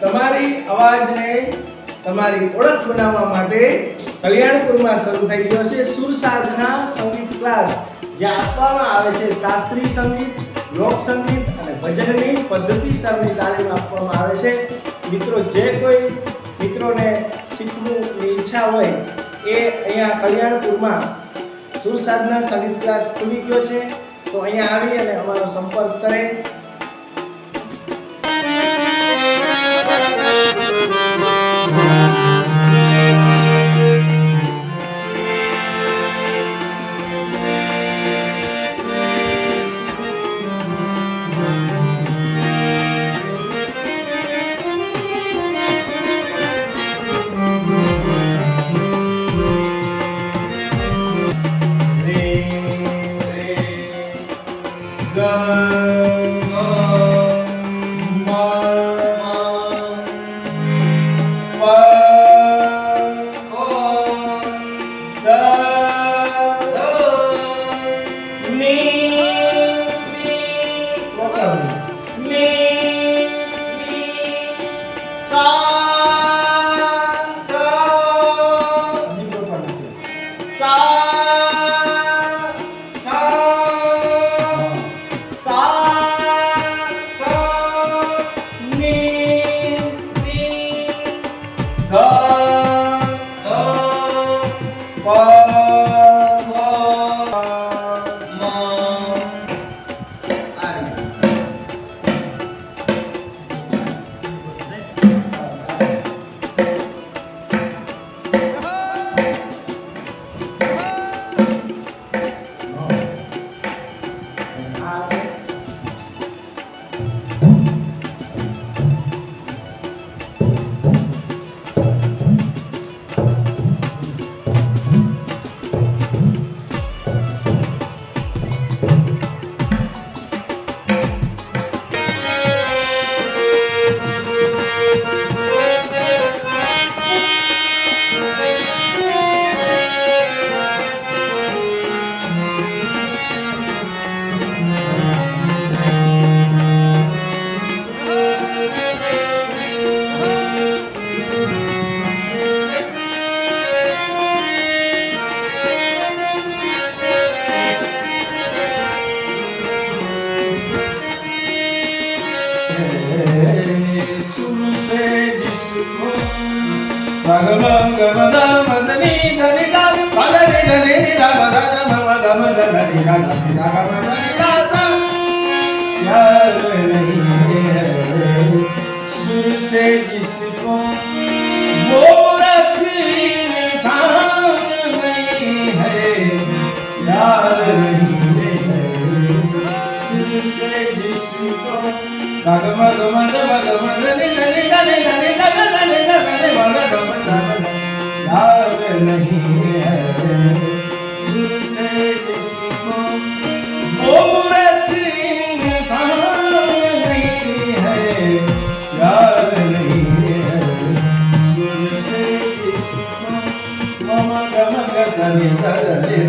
તમારી અવાજને તમારી ઓળખ બનાવવા માટે કલ્યાણપુરમાં શરૂ થઈ ગયો છે સુર સાધના સંગીત ક્લાસ, જે આપવામાં આવે છે શાસ્ત્રીય સંગીત, લોક સંગીત અને ભજનની પદ્ધતિસરની તાલીમ આપવામાં આવે છે. મિત્રો, જે કોઈ મિત્રોને શીખવાની ઈચ્છા હોય એ અહીંયા કલ્યાણપુરમાં સુર સાધના સંગીત ક્લાસ ખુલી ગયો છે. તો અહીંયા આવી અને અમારો સંપર્ક કરે. సగమ గమ మదని దని పదని దని గమ గమ గమ దని గమ గమ దని यार नहीं है सुर से जिसको वो निशान नहीं है यार नहीं है सुर से जिसको सगमग मग मग मग नि 三天三夜的练